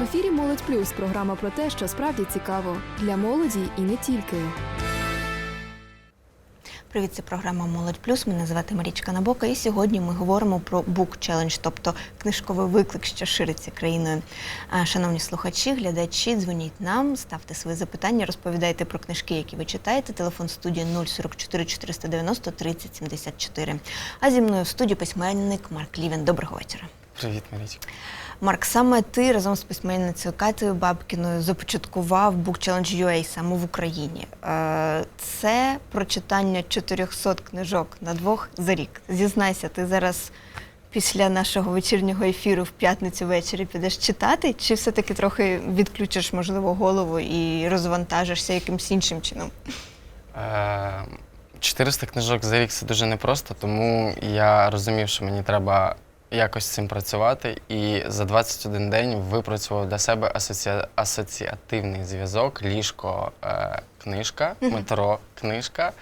В ефірі Молодь Плюс програма про те, що справді цікаво для молоді і не тільки. Привіт, це програма Молодь Плюс. Мене звати Марічка Набока, і сьогодні ми говоримо про Book Challenge, тобто книжковий виклик, що шириться країною. А, Шановні слухачі, глядачі, дзвоніть нам, ставте свої запитання, розповідайте про книжки, які ви читаєте. Телефон студії 044 490 30 74. А зі мною в студії письменник Марк Лівін. Доброго вечора. Привіт, Марічка. Марк, саме ти разом з письменницею Катею Бабкіною започаткував Book Challenge UA саме в Україні. Е, Це прочитання 400 книжок на двох за рік. Зізнайся, ти зараз після нашого вечірнього ефіру в п'ятницю ввечері підеш читати, чи все-таки трохи відключиш, можливо, голову і розвантажишся якимось іншим чином? Е, 400 книжок за рік це дуже непросто, тому я розумів, що мені треба якось з цим працювати. І за 21 день випрацював для себе асоці... асоціативний зв'язок, ліжко, е, книжка, метро, книжка.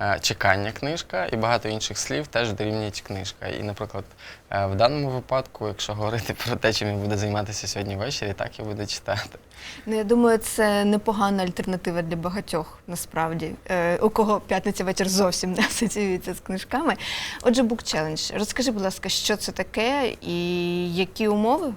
Е, Чекання книжка і багато інших слів теж дорівнюють книжка. І, наприклад, е, в даному випадку, якщо говорити про те, чим я буду займатися сьогодні ввечері, так я буду читати. Ну, я думаю, це непогана альтернатива для багатьох, насправді, е, у кого п'ятниця вечір зовсім не асоціюється з книжками. Отже, Book Challenge. Розкажи, будь ласка, що це таке і які умови?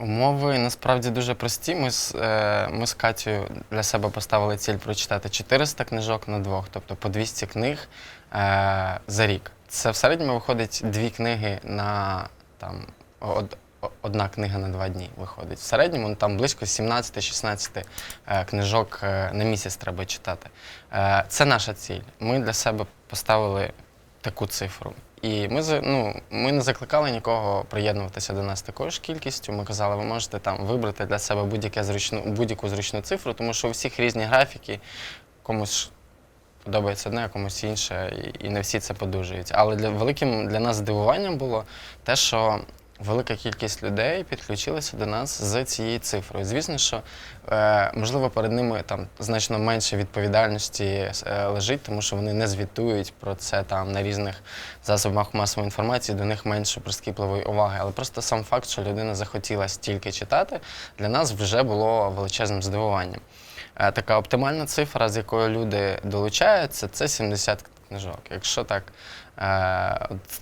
Умови насправді дуже прості. Ми з, е, ми з Катєю для себе поставили ціль прочитати 400 книжок на двох, тобто по 200 книг е, за рік. Це в середньому виходить дві книги на там, од, одна книга на два дні виходить. В середньому ну, там близько 17-16 е, книжок е, на місяць треба читати. Е, це наша ціль. Ми для себе поставили таку цифру. І ми ну, ми не закликали нікого приєднуватися до нас такою ж кількістю. Ми казали, ви можете там вибрати для себе будь-яке зручну, будь-яку зручну цифру, тому що у всіх різні графіки, комусь подобається одне, а комусь інше, і не всі це подужують. Але для великим для нас здивуванням було те, що велика кількість людей підключилася до нас з цією цифрою. Звісно, що е, можливо перед ними там значно менше відповідальності е, лежить, тому що вони не звітують про це там на різних засобах масової інформації, до них менше прискіпливої уваги. Але просто сам факт, що людина захотіла стільки читати, для нас вже було величезним здивуванням. Е, Така оптимальна цифра, з якою люди долучаються, це 70 книжок. Якщо так,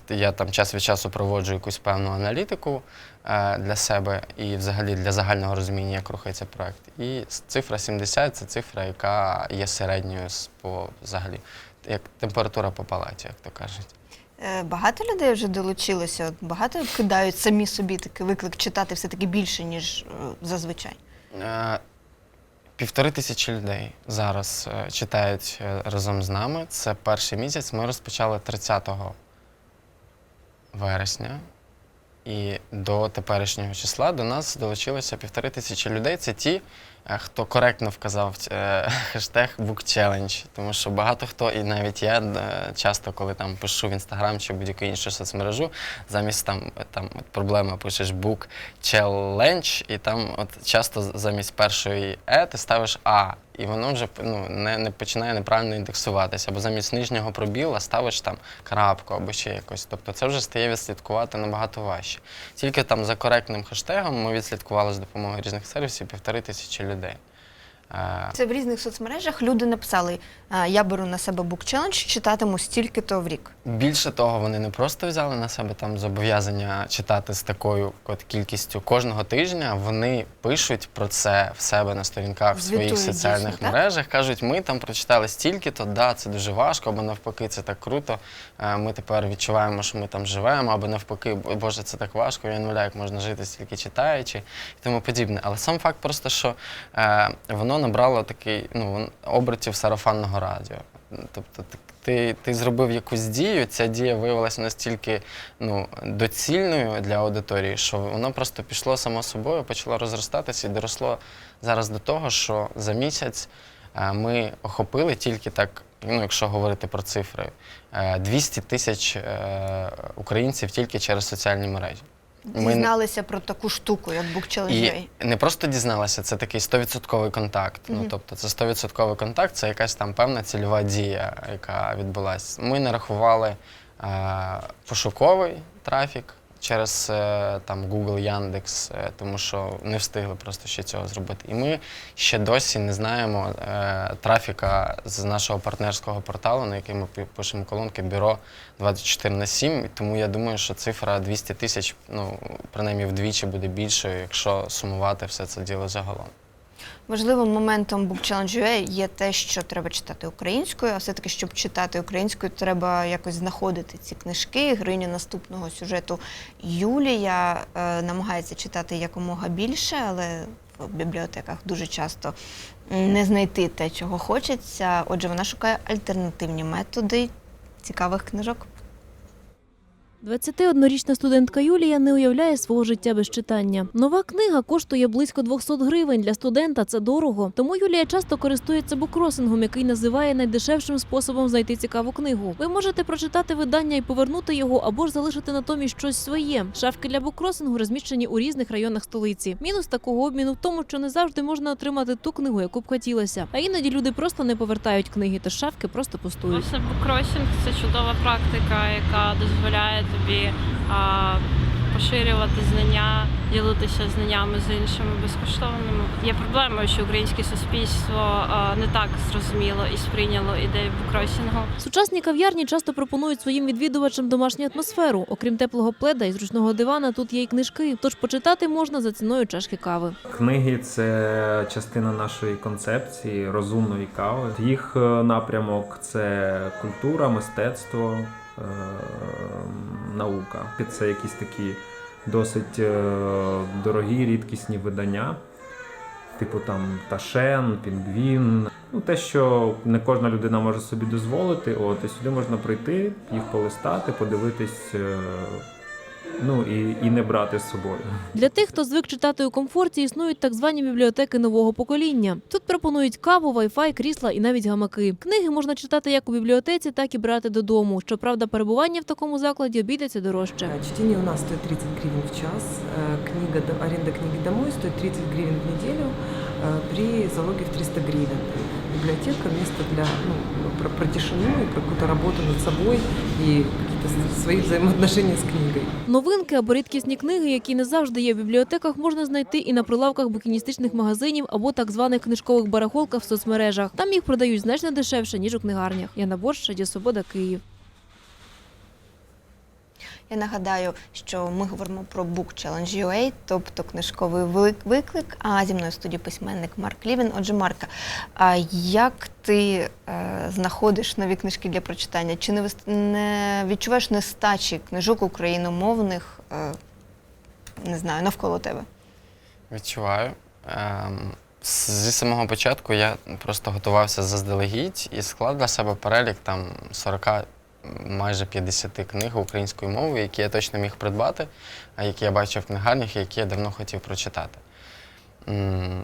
я там час від часу проводжу якусь певну аналітику е, для себе і взагалі для загального розуміння, як рухається проект. І цифра 70 це цифра, яка є середньою по взагалі, як температура по палаті, як то кажуть. Е, Багато людей вже долучилося, багато кидають самі собі такий виклик читати все-таки більше, ніж е, зазвичай. Півтори тисячі людей зараз е, читають е, разом з нами. Це перший місяць. Ми розпочали 30 вересня. І до теперішнього числа до нас долучилося півтори тисячі людей. Це ті, хто коректно вказав е, хештег Book Challenge. Тому що багато хто, і навіть я е, часто, коли там пишу в інстаграм чи будь-яку іншу соцмережу, замість там, е, там от проблема пишеш Book Challenge, і там от часто замість першої е ти ставиш А. І воно вже ну, не, не починає неправильно індексуватися, або замість нижнього пробіла ставиш там крапку або ще якось. Тобто це вже стає відслідкувати набагато важче. Тільки там за коректним хештегом ми відслідкували з допомогою різних сервісів півтори тисячі людей. Е, Це в різних соцмережах люди написали: е, я беру на себе Book Challenge, читатиму стільки-то в рік. Більше того, вони не просто взяли на себе там зобов'язання читати з такою от кількістю кожного тижня. Вони пишуть про це в себе на сторінках в своїх Звітують соціальних дійсно, так? мережах. кажуть, ми там прочитали стільки-то, да, це дуже важко, або навпаки, це так круто. е, Ми тепер відчуваємо, що ми там живемо, або навпаки, Боже, це так важко. Я не уявляю, як можна жити стільки читаючи і тому подібне. Але сам факт просто, що воно набрало такий ну, обертів сарафанного радіо. Тобто ти- ти, зробив якусь дію, ця дія виявилася настільки ну, доцільною для аудиторії, що воно просто пішло само собою, почало розростатися і доросло зараз до того, що за місяць е, ми охопили тільки так, ну, якщо говорити про цифри, е, 200 тисяч е, українців тільки через соціальні мережі. Ми- Дізналися про таку штуку, як Book Challenge. І не просто дізналася, це такий 100% контакт. Ну, тобто це 100% контакт, це якась там певна цільова дія, яка відбулася. Ми нарахували е, пошуковий трафік, через е, там Google, Яндекс, е, тому що не встигли просто ще цього зробити. І ми ще досі не знаємо е, трафіка з нашого партнерського порталу, на який ми пи- пишемо колонки бюро 24 на 7. Тому я думаю, що цифра 200 тисяч, ну принаймні вдвічі буде більшою, якщо сумувати все це діло загалом. Важливим моментом Book Challenge UA є те, що треба читати українською, а все-таки, щоб читати українською, треба якось знаходити ці книжки. Героїня наступного сюжету Юлія е, намагається читати якомога більше, але в бібліотеках дуже часто не знайти те, чого хочеться. Отже, вона шукає альтернативні методи цікавих книжок. 21-річна студентка Юлія не уявляє свого життя без читання. Нова книга коштує близько 200 гривень. Для студента це дорого. Тому Юлія часто користується букросингом, який називає найдешевшим способом знайти цікаву книгу. Ви можете прочитати видання і повернути його, або ж залишити натомість щось своє. Шафки для букросингу розміщені у різних районах столиці. Мінус такого обміну в тому, що не завжди можна отримати ту книгу, яку б хотілося. А іноді люди просто не повертають книги, тож шафки просто пустують. Власне, це чудова практика, яка дозволяє тобі а, поширювати знання, ділитися знаннями з іншими безкоштовними. Є проблемою, що українське суспільство а, не так зрозуміло і сприйняло ідею буккросінгу. Сучасні кав'ярні часто пропонують своїм відвідувачам домашню атмосферу. Окрім теплого пледа і зручного дивана, тут є й книжки. Тож почитати можна за ціною чашки кави. Книги це частина нашої концепції розумної кави. Їх е, напрямок це культура, мистецтво, наука. Це якісь такі досить е, дорогі, рідкісні видання, типу там Ташен, Пінгвін. Ну, те, що не кожна людина може собі дозволити. От і сюди можна прийти, їх полистати, подивитись е, Ну і, і не брати з собою. Для тих, хто звик читати у комфорті, існують так звані бібліотеки нового покоління. Тут пропонують каву, вайфай, крісла і навіть гамаки. Книги можна читати як у бібліотеці, так і брати додому. Щоправда, перебування в такому закладі обійдеться дорожче. Э, Чтение у нас стоит 30 гривен в час, э, книга, до- аренда книги домой стоит 30 гривен в неделю э, при залоге в 300 гривен. Библиотека – место для, ну, про, про тишину и какую-то работу над собой и какие-то свои взаимоотношения с книгой. Новинки або рідкісні книги, які не завжди є в бібліотеках, можна знайти і на прилавках букіністичних магазинів або так званих книжкових барахолках в соцмережах. Там їх продають значно дешевше ніж у книгарнях. Яна Борщ, Радіо Свобода, Київ. Я нагадаю, що ми говоримо про Book Challenge UA, тобто книжковий виклик. А зі мною в студії письменник Марк Лівін. Отже, Марка, а як ти е, знаходиш нові книжки для прочитання? Чи не, не відчуваєш нестачі книжок україномовних, е, не знаю, навколо тебе? Відчуваю. Ем, зі самого початку я просто готувався заздалегідь і склав для себе перелік там 40, майже 50 книг українською мовою, які я точно міг придбати, а які я бачив в книгарнях, і які я давно хотів прочитати.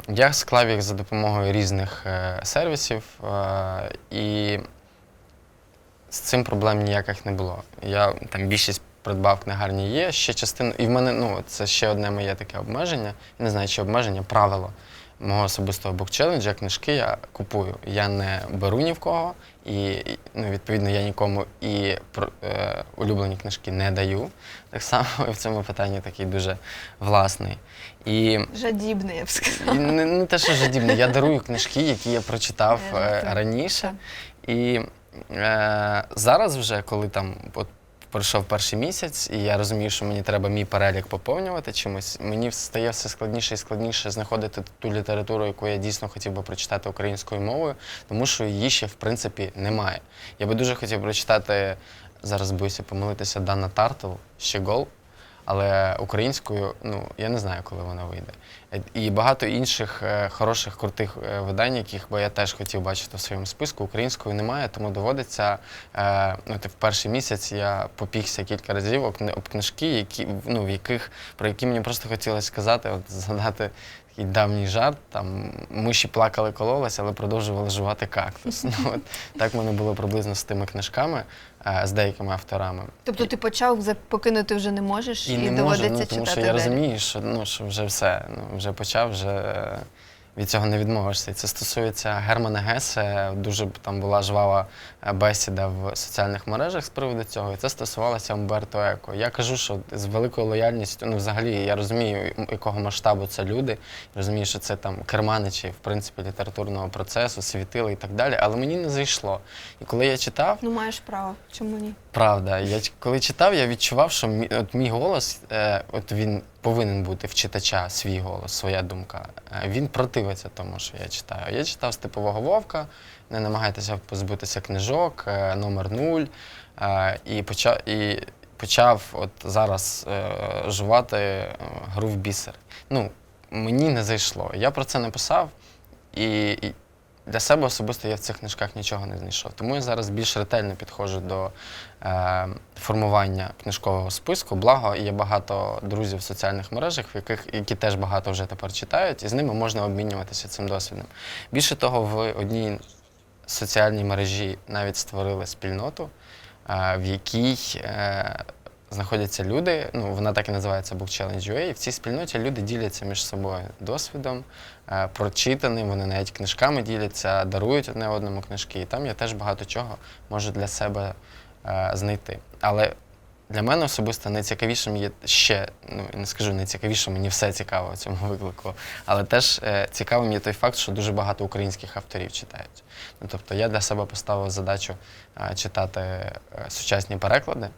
Я склав їх за допомогою різних е, сервісів, е, і з цим проблем ніяких не було. Я там більшість придбав книгарні є, ще частина. І в мене ну, це ще одне моє таке обмеження. Не знаю, чи обмеження, правило мого особистого букчеленджа, книжки я купую. Я не беру ні в кого, і ну, відповідно я нікому і е, улюблені книжки не даю. Так само і в цьому питанні такий дуже власний. І Жадібне, я б сказала. і не, не те, що жадібне, я дарую книжки, які я прочитав е, раніше. І е, зараз, вже, коли там от пройшов перший місяць, і я розумію, що мені треба мій перелік поповнювати чимось, мені стає все складніше і складніше знаходити ту літературу, яку я дійсно хотів би прочитати українською мовою, тому що її ще в принципі немає. Я би дуже хотів прочитати, зараз боюся помилитися, Дана Тартл, Щегол. Але українською, ну я не знаю, коли вона вийде. І багато інших е, хороших, крутих е, видань, яких би я теж хотів бачити в своєму списку. Українською немає, тому доводиться. Е, ну, в перший місяць я попікся кілька разів об, книжки, які ну, в яких про які мені просто хотілося сказати, от згадати такий давній жарт. Там миші плакали, кололися, але продовжували жувати кактус. Ну, от, так в мене було приблизно з тими книжками, з деякими авторами. Тобто ти почав, покинути вже не можеш і, І не можу, доводиться ну, читати тому що я далі. розумію, що, ну, що вже все, ну, вже почав, вже, е, від цього не відмовишся. І це стосується Германа Гесе. Дуже там була жвава е, бесіда в соціальних мережах з приводу цього. І це стосувалося Умберто Еко. Я кажу, що з великою лояльністю, ну взагалі я розумію, якого масштабу це люди. Розумію, що це там керманичі, в принципі, літературного процесу, світили і так далі. Але мені не зайшло. І коли я читав, Ну, маєш право. Чому ні? Правда, я коли читав, я відчував, що мій, от мій голос, е, от він повинен бути в читача, свій голос, своя думка. Е, він противиться тому, що я читаю. Я читав Степового Вовка, не намагайтеся позбутися книжок, е, номер нуль. Е, і, почав, і почав от зараз е, жувати е, гру в бісер. Ну, мені не зайшло. Я про це написав, і, і для себе особисто я в цих книжках нічого не знайшов. Тому я зараз більш ретельно підходжу до е, формування книжкового списку. Благо, є багато друзів в соціальних мережах, в яких, які теж багато вже тепер читають, і з ними можна обмінюватися цим досвідом. Більше того, в одній соціальній мережі навіть створили спільноту, е, в якій е, знаходяться люди. Ну, вона так і називається Book Challenge UA. І в цій спільноті люди діляться між собою досвідом, прочитаним, вони навіть книжками діляться, дарують одне одному книжки. І там я теж багато чого можу для себе е, знайти. Але для мене особисто найцікавішим є ще, ну не скажу найцікавішим, мені все цікаво в цьому виклику, але теж е, цікавим є той факт, що дуже багато українських авторів читають. Ну, тобто я для себе поставив задачу е, читати е, сучасні переклади.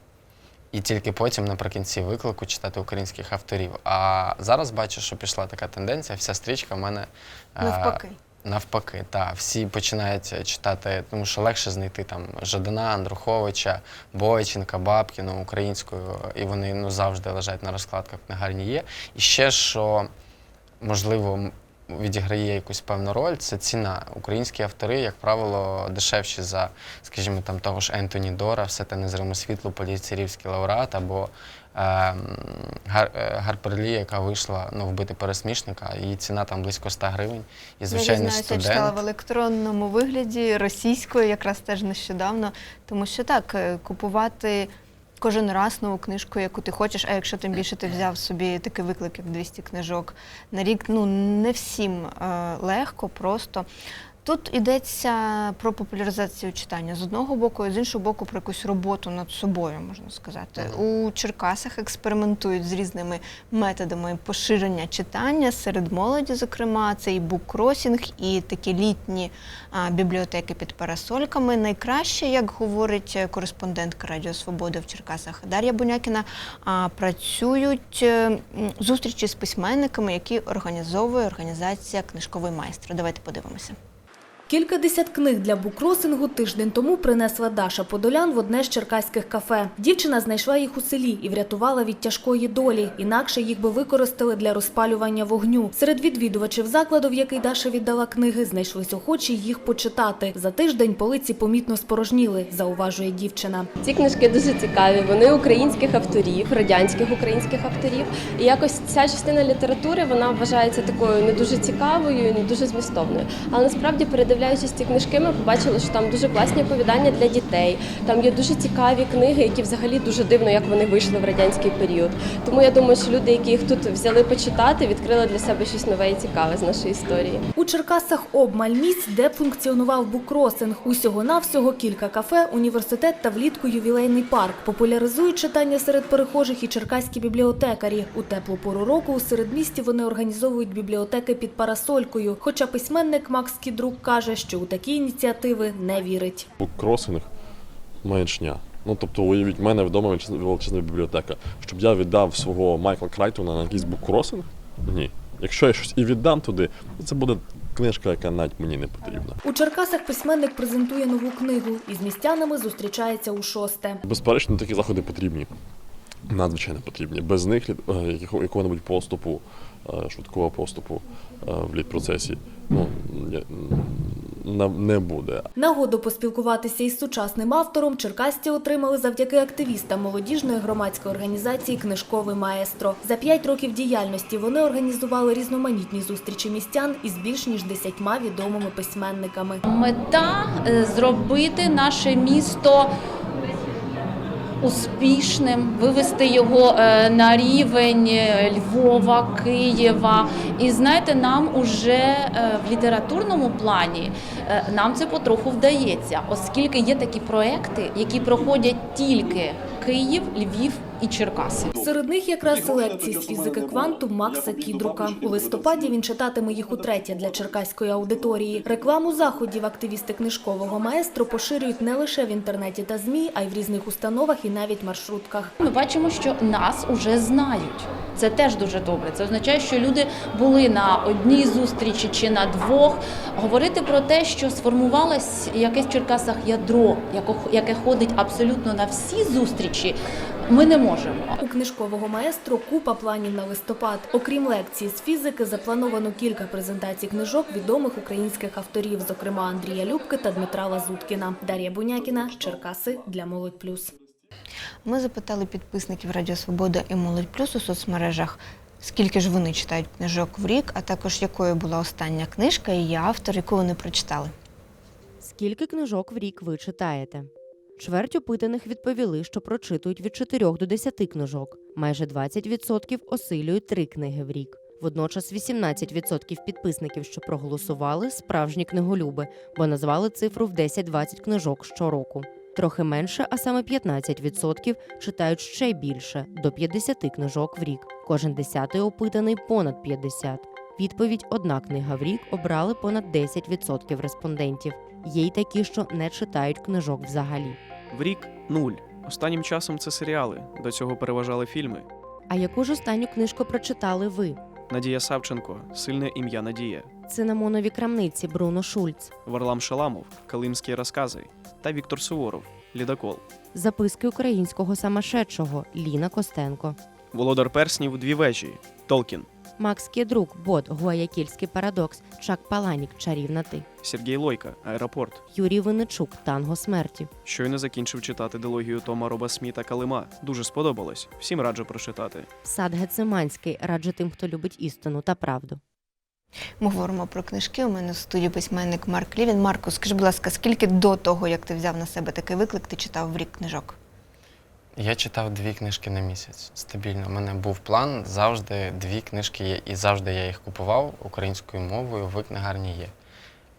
І тільки потім наприкінці виклику читати українських авторів. А зараз бачу, що пішла така тенденція, вся стрічка в мене е, Навпаки. Навпаки, так. Всі починають читати, тому що легше знайти там Жадана, Андруховича, Бойченка, Бабкіну українською, і вони ну, завжди лежать на розкладках книгарні є. І ще що, можливо, відіграє якусь певну роль, це ціна. Українські автори, як правило, дешевші за, скажімо, там того ж Ентоні Дора, все те незриме світло, поліцерівський лауреат або е, Гар, е, Гарперлі, яка вийшла ну, вбити пересмішника, її ціна там близько 100 гривень. І я звичайно, дізнаюся, я читала в електронному вигляді російською, якраз теж нещодавно. Тому що так, е, купувати кожен раз нову книжку, яку ти хочеш, а якщо тим більше ти взяв собі такий виклик, як 200 книжок на рік, ну не всім е, легко, просто. Тут йдеться про популяризацію читання з одного боку, і з іншого боку, про якусь роботу над собою, можна сказати. У Черкасах експериментують з різними методами поширення читання серед молоді, зокрема, це і буккросінг, і такі літні а, бібліотеки під парасольками. Найкраще, як говорить кореспондентка Радіо Свобода в Черкасах Дар'я Бунякіна, а, працюють е, зустрічі з письменниками, які організовує організація Книжковий майстер. Давайте подивимося. Кількадесят книг для букросингу тиждень тому принесла Даша Подолян в одне з черкаських кафе. Дівчина знайшла їх у селі і врятувала від тяжкої долі. Інакше їх би використали для розпалювання вогню. Серед відвідувачів закладу, в який Даша віддала книги, знайшлись охочі їх почитати. За тиждень полиці помітно спорожніли, зауважує дівчина. Ці книжки дуже цікаві. Вони українських авторів, радянських українських авторів. І якось ця частина літератури вона вважається такою не дуже цікавою, не дуже змістовною. Але насправді, передивляючись ці книжки, ми побачили, що там дуже класні оповідання для дітей. Там є дуже цікаві книги, які взагалі дуже дивно, як вони вийшли в радянський період. Тому я думаю, що люди, які їх тут взяли почитати, відкрили для себе щось нове і цікаве з нашої історії. У Черкасах обмаль місць, де функціонував букросинг. Усього навсього кілька кафе, університет та влітку ювілейний парк. Популяризують читання серед перехожих і черкаські бібліотекарі. У теплу пору року у середмісті вони організовують бібліотеки під парасолькою. Хоча письменник Макс Кідрук каже, що у такі ініціативи не вірить. Буккросинг маячня. Ну, тобто, уявіть, в мене вдома величезна- бібліотека. Щоб я віддав свого Майкла Крайтона на якийсь буккросинг? Ні. Якщо я щось і віддам туди, то це буде книжка, яка навіть мені не потрібна. У Черкасах письменник презентує нову книгу і з містянами зустрічається у шосте. Безперечно, такі заходи потрібні. Надзвичайно потрібні. Без них е, якого- якого-небудь поступу, е, швидкого поступу е, в літпроцесі ну, не- буде. Нагоду поспілкуватися із сучасним автором черкасці отримали завдяки активістам молодіжної громадської організації Книжковий маестро. За п'ять років діяльності вони організували різноманітні зустрічі містян із більш ніж десятьма відомими письменниками. Мета е, зробити наше місто успішним, вивести його е, на рівень е, Львова, Києва. І знаєте, нам уже е, в літературному плані нам це потроху вдається, оскільки є такі проекти, які проходять тільки Київ, Львів і Черкаси. Серед них якраз лекції з фізики кванту Макса Кідрука. У листопаді він читатиме їх утретє для черкаської аудиторії. Рекламу заходів активісти книжкового маестро поширюють не лише в інтернеті та змі, а й в різних установах і навіть маршрутках. Ми бачимо, що нас уже знають. Це теж дуже добре. Це означає, що люди були на одній зустрічі чи на двох. Говорити про те, що сформувалось якесь в Черкасах ядро, яке ходить абсолютно на всі зустрічі, ми не можемо. У книжкового маестро купа планів на листопад. Окрім лекцій з фізики, заплановано кілька презентацій книжок відомих українських авторів, зокрема Андрія Любки та Дмитра Лазуткіна. Дар'я Бунякіна, Черкаси для молодь плюс. Ми запитали підписників Радіо Свобода і Молодь Плюс у соцмережах, скільки ж вони читають книжок в рік, а також якою була остання книжка і її автор, яку вони прочитали. Скільки книжок в рік ви читаєте? Чверть опитаних відповіли, що прочитують від 4 до 10 книжок. Майже 20% осилюють 3 книги в рік. Водночас 18% підписників, що проголосували, справжні книголюби, бо назвали цифру в 10-20 книжок щороку. Трохи менше, а саме 15% читають ще більше до 50 книжок в рік. Кожен десятий опитаний понад 50. Відповідь одна книга в рік обрали понад 10% респондентів. Є й такі, що не читають книжок взагалі. В рік нуль. Останнім часом це серіали. До цього переважали фільми. А яку ж останню книжку прочитали ви? Надія Савченко, сильне ім'я Надія, Цинамонові крамниці Бруно Шульц, Варлам Шаламов, Калимські розкази та Віктор Суворов, Лідокол. записки українського самошедшого Ліна Костенко, Володар перснів дві вежі. Толкін. Макс Кідрук, Бот, Гуаякільський парадокс, Чак Паланік, Чарівна ти, Сергій Лойка, Аеропорт. Юрій Винничук, Танго смерті, Щойно закінчив читати дилогію Тома Роба Сміта Калима. Дуже сподобалось. Всім раджу прочитати. Сад Гециманський раджу тим, хто любить істину та правду. Ми говоримо про книжки. У мене в студії письменник Марк Лівін. Марку, скажи, будь ласка, скільки до того, як ти взяв на себе такий виклик, ти читав в рік книжок? Я читав дві книжки на місяць стабільно. У мене був план завжди дві книжки є, і завжди я їх купував українською мовою в книгарні є.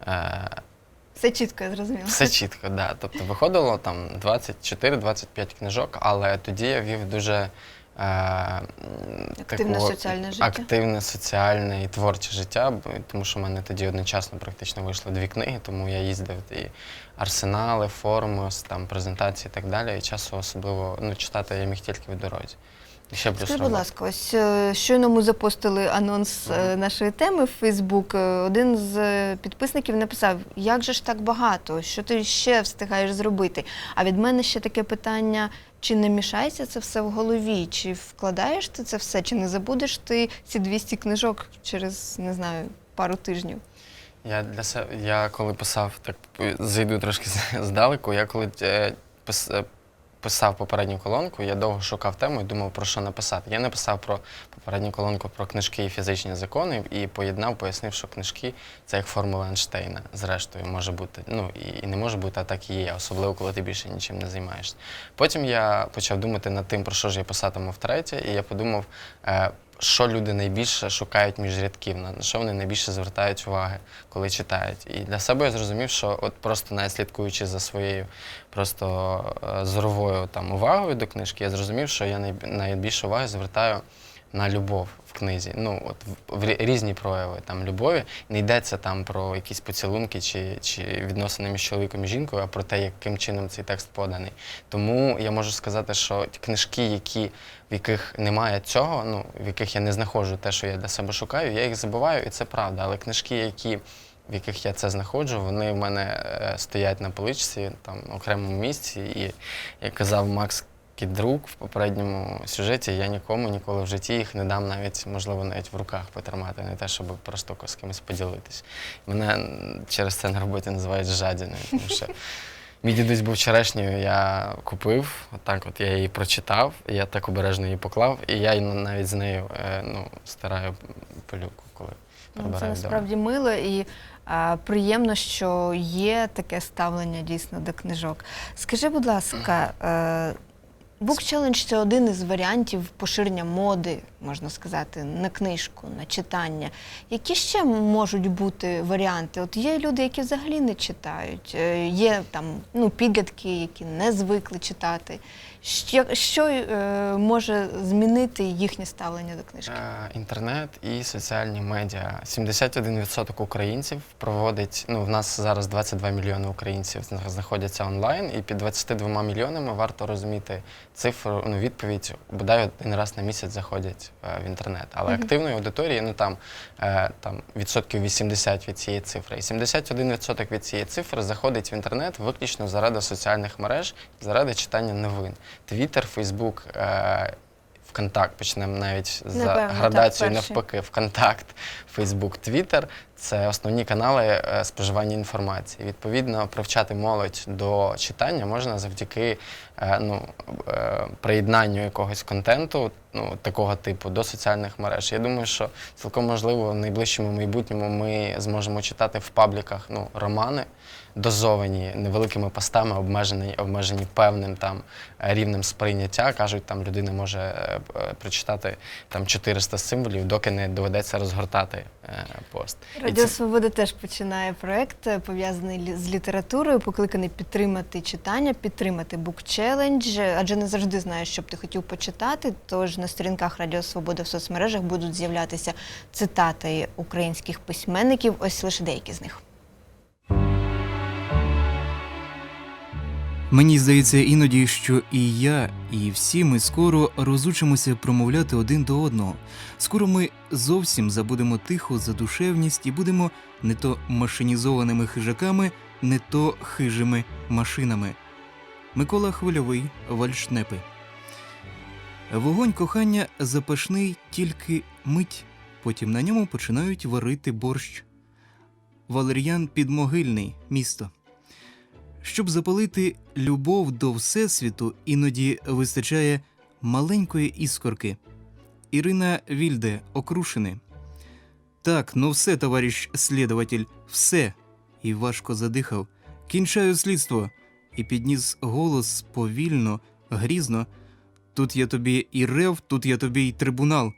Е, Все чітко, я зрозуміла. Все чітко, да. Тобто виходило там 24-25 книжок, але тоді я вів дуже Активне таку- соціальне життя. Активне соціальне і творче життя, тому що в мене тоді одночасно практично вийшло дві книги, тому я їздив і арсенали, форуми, там презентації і так далі. І часу особливо ну, читати я міг тільки в дорозі. Ще плюс Скажи, будь ласка, ось е, щойно ми запостили анонс е, нашої теми в Фейсбук. Е, Один з е, підписників написав: як же ж так багато? Що ти ще встигаєш зробити? А від мене ще таке питання: чи не мішається це все в голові? Чи вкладаєш ти це все, чи не забудеш ти ці 200 книжок через не знаю пару тижнів? Я для себе, я коли писав, так зайду трошки здалеку, я коли е, пис, писав попередню колонку, я довго шукав тему і думав, про що написати. Я написав про попередню колонку про книжки і фізичні закони і поєднав, пояснив, що книжки це як формула Ейнштейна, зрештою, може бути. Ну і, не може бути, а так і є, особливо коли ти більше нічим не займаєшся. Потім я почав думати над тим, про що ж я писатиму втретє, і я подумав. Що люди найбільше шукають між рядків, на що вони найбільше звертають уваги, коли читають. І для себе я зрозумів, що от просто навіть слідкуючи за своєю просто е, зоровою там увагою до книжки, я зрозумів, що я найб- найбільше уваги звертаю на любов в книзі. Ну, от в, в різні прояви там любові. Не йдеться там про якісь поцілунки чи, чи відносини між чоловіком і жінкою, а про те, яким чином цей текст поданий. Тому я можу сказати, що книжки, які в яких немає цього, ну в яких я не знаходжу те, що я для себе шукаю, я їх забуваю, і це правда. Але книжки, які в яких я це знаходжу, вони в мене е, стоять на поличці, там окремому місці. І як казав Макс Кідрук в попередньому сюжеті, я нікому ніколи в житті їх не дам навіть, можливо, навіть в руках потримати, не те, щоб просто з кимось поділитись. Мене через це на роботі називають жадіною, тому що Мій дідусь був черешнею, я купив, отак от я її прочитав, я так обережно її поклав, і я навіть з нею е, ну, стираю пилюку, коли Ну, прибираю Це насправді мило і приємно, що є таке ставлення дійсно до книжок. Скажи, будь ласка, е, Book Challenge – це один із варіантів поширення моди, можна сказати, на книжку, на читання. Які ще можуть бути варіанти? От є люди, які взагалі не читають, е, є там ну, підлітки, які не звикли читати. Що, що е, може змінити їхнє ставлення до книжки? Е, Інтернет і соціальні медіа. 71% українців проводить. Ну, в нас зараз 22 мільйони українців зна- знаходяться онлайн, і під 22 мільйонами варто розуміти цифру, ну, відповідь, бодай один раз на місяць заходять е, в інтернет. Але Мгм. активної аудиторії, ну там, е, там відсотків 80 від цієї цифри. І 71% від цієї цифри заходить в інтернет виключно заради соціальних мереж, заради читання новин. Твіттер, Фейсбук. Е, ВКонтакт, почнемо навіть за Напевно, градацією так, навпаки. ВКонтакт, Фейсбук, Твіттер це основні канали е, споживання інформації. Відповідно, привчати молодь до читання можна завдяки е, ну, приєднанню якогось контенту, ну, такого типу, до соціальних мереж. Я думаю, що цілком можливо в найближчому майбутньому ми зможемо читати в пабліках ну, романи. Дозовані невеликими постами, обмежені, обмежені певним там е, рівнем сприйняття. Кажуть, там людина може е, е, прочитати там 400 символів, доки не доведеться розгортати пост. Радіо Свобода теж починає проект, пов'язаний з літературою, покликаний підтримати читання, підтримати бук челендж, адже не завжди знаєш, що б ти хотів почитати. Тож на сторінках Радіо Свобода в соцмережах будуть з'являтися цитати українських письменників. Ось лише деякі з них. Мені здається іноді, що і я, і всі ми скоро розучимося промовляти один до одного. Скоро ми зовсім забудемо тиху задушевність і будемо не то машинізованими хижаками, не то хижими машинами. Микола Хвильовий, Вальшнепи. Вогонь кохання запашний тільки мить, потім на ньому починають варити борщ. Валер'ян Підмогильний, місто. Щоб запалити любов до Всесвіту, іноді вистачає маленької іскорки. Ірина Вільде, Окрушини. Так, ну все, товариш слідователь, все. І важко задихав. Кінчаю слідство. І підніс голос повільно, грізно. Тут я тобі і рев, тут я тобі й трибунал.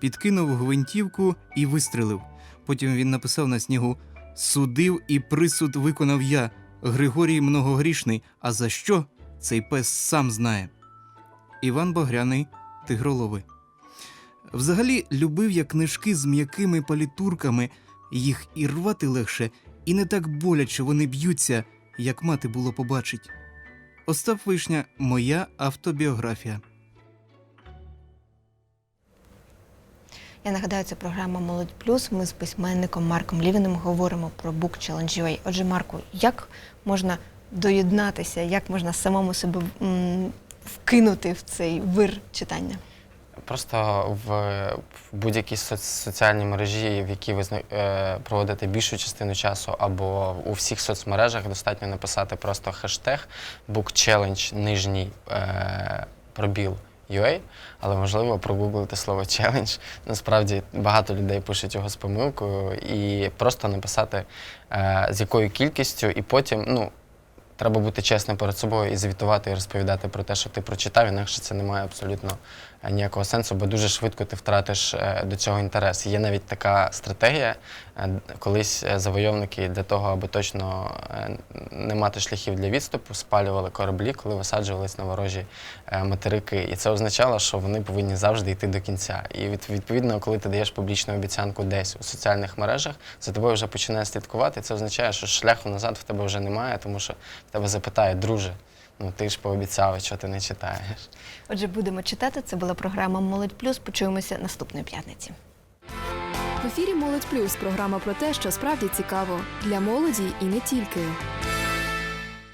Підкинув гвинтівку і вистрелив. Потім він написав на снігу: Судив і присуд виконав я. Григорій многогрішний, а за що цей пес сам знає. Іван Багряний Тигролови. Взагалі любив я книжки з м'якими палітурками, їх і рвати легше, і не так боляче вони б'ються, як мати було побачить. Остап Вишня Моя автобіографія. Я нагадаю, це програма Молодь Плюс. Ми з письменником Марком Лівіним говоримо про Book Challenge UA. Отже, Марку, як можна доєднатися, як можна самому себе вкинути в цей вир читання? Просто в, будь-якій соціальній мережі, в якій ви е, проводите більшу частину часу, або у всіх соцмережах достатньо написати просто хештег BookChallenge нижній е, пробіл UA, але можливо прогуглити слово челендж. Насправді багато людей пишуть його з помилкою, і просто написати е, з якою кількістю, і потім, ну. Треба бути чесним перед собою і звітувати, і розповідати про те, що ти прочитав, інакше це не має абсолютно е, ніякого сенсу, бо дуже швидко ти втратиш е, до цього інтерес. Є навіть така стратегія. е, Колись завойовники для того, аби точно не мати шляхів для відступу, спалювали кораблі, коли висаджувались на ворожі материки. І це означало, що вони повинні завжди йти до кінця. І від- відповідно, коли ти даєш публічну обіцянку десь у соціальних мережах, за тобою вже починає слідкувати. Це означає, що шляху назад в тебе вже немає, тому що тебе запитають, друже, ну ти ж пообіцяв, що ти не читаєш. Отже, будемо читати. Це була програма Молодь Плюс. Почуємося наступної п'ятниці. В ефірі Молодь Плюс програма про те, що справді цікаво для молоді і не тільки.